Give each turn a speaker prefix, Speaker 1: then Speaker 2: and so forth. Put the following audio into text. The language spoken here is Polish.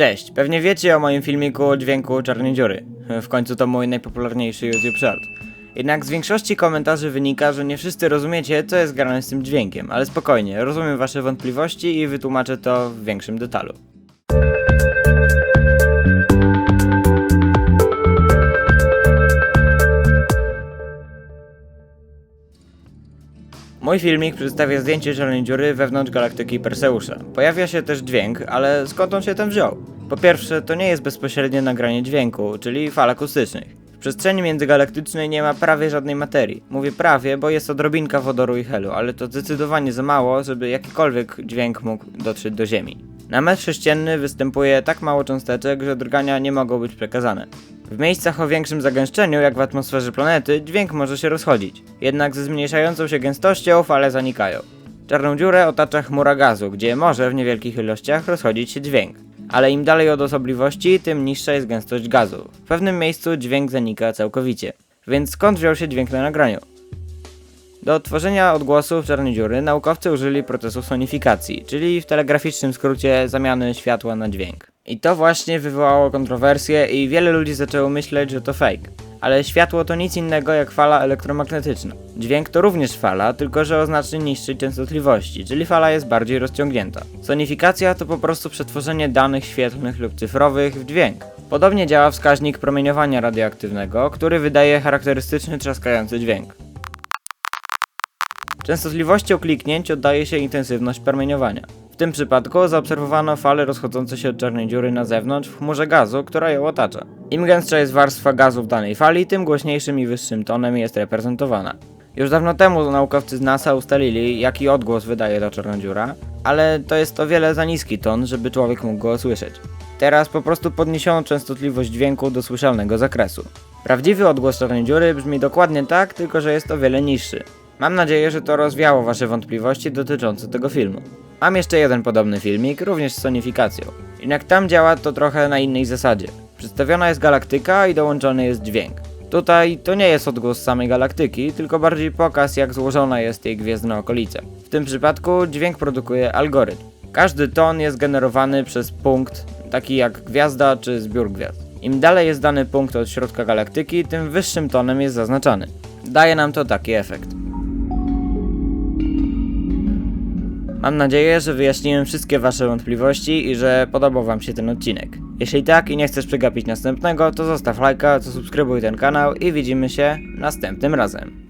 Speaker 1: Cześć, pewnie wiecie o moim filmiku o dźwięku czarnej dziury. W końcu to mój najpopularniejszy YouTube short. Jednak z większości komentarzy wynika, że nie wszyscy rozumiecie, co jest grane z tym dźwiękiem, ale spokojnie, rozumiem wasze wątpliwości i wytłumaczę to w większym detalu. Mój filmik przedstawia zdjęcie czarnej dziury wewnątrz galaktyki Perseusza. Pojawia się też dźwięk, ale skąd on się tam wziął? Po pierwsze, to nie jest bezpośrednie nagranie dźwięku, czyli fal akustycznych. W przestrzeni międzygalaktycznej nie ma prawie żadnej materii. Mówię prawie, bo jest odrobinka wodoru i helu, ale to zdecydowanie za mało, żeby jakikolwiek dźwięk mógł dotrzeć do Ziemi. Na metr sześcienny występuje tak mało cząsteczek, że drgania nie mogą być przekazane. W miejscach o większym zagęszczeniu, jak w atmosferze planety, dźwięk może się rozchodzić. Jednak ze zmniejszającą się gęstością fale zanikają. Czarną dziurę otacza chmura gazu, gdzie może w niewielkich ilościach rozchodzić się dźwięk. Ale im dalej od osobliwości, tym niższa jest gęstość gazu. W pewnym miejscu dźwięk zanika całkowicie. Więc skąd wziął się dźwięk na nagraniu? Do odtworzenia odgłosów czarnej dziury naukowcy użyli procesu sonifikacji, czyli w telegraficznym skrócie zamiany światła na dźwięk. I to właśnie wywołało kontrowersje i wiele ludzi zaczęło myśleć, że to fake. Ale światło to nic innego jak fala elektromagnetyczna. Dźwięk to również fala, tylko że o znacznie niższej częstotliwości, czyli fala jest bardziej rozciągnięta. Sonifikacja to po prostu przetworzenie danych świetlnych lub cyfrowych w dźwięk. Podobnie działa wskaźnik promieniowania radioaktywnego, który wydaje charakterystyczny trzaskający dźwięk. Częstotliwością kliknięć oddaje się intensywność promieniowania. Tym przypadku zaobserwowano fale rozchodzące się od czarnej dziury na zewnątrz w chmurze gazu, która ją otacza. Im gęstsza jest warstwa gazu w danej fali, tym głośniejszym i wyższym tonem jest reprezentowana. Już dawno temu naukowcy z NASA ustalili, jaki odgłos wydaje ta czarna dziura, ale to jest o wiele za niski ton, żeby człowiek mógł go usłyszeć. Teraz po prostu podniesiono częstotliwość dźwięku do słyszalnego zakresu. Prawdziwy odgłos czarnej dziury brzmi dokładnie tak, tylko że jest o wiele niższy. Mam nadzieję, że to rozwiało Wasze wątpliwości dotyczące tego filmu. Mam jeszcze jeden podobny filmik, również z sonifikacją. Jednak tam działa to trochę na innej zasadzie. Przedstawiona jest galaktyka i dołączony jest dźwięk. Tutaj to nie jest odgłos samej galaktyki, tylko bardziej pokaz jak złożona jest jej gwiezdna okolica. W tym przypadku dźwięk produkuje algorytm. Każdy ton jest generowany przez punkt, taki jak gwiazda czy zbiór gwiazd. Im dalej jest dany punkt od środka galaktyki, tym wyższym tonem jest zaznaczany. Daje nam to taki efekt. Mam nadzieję, że wyjaśniłem wszystkie Wasze wątpliwości i że podobał Wam się ten odcinek. Jeśli tak i nie chcesz przegapić następnego, to zostaw lajka, zasubskrybuj ten kanał i widzimy się następnym razem.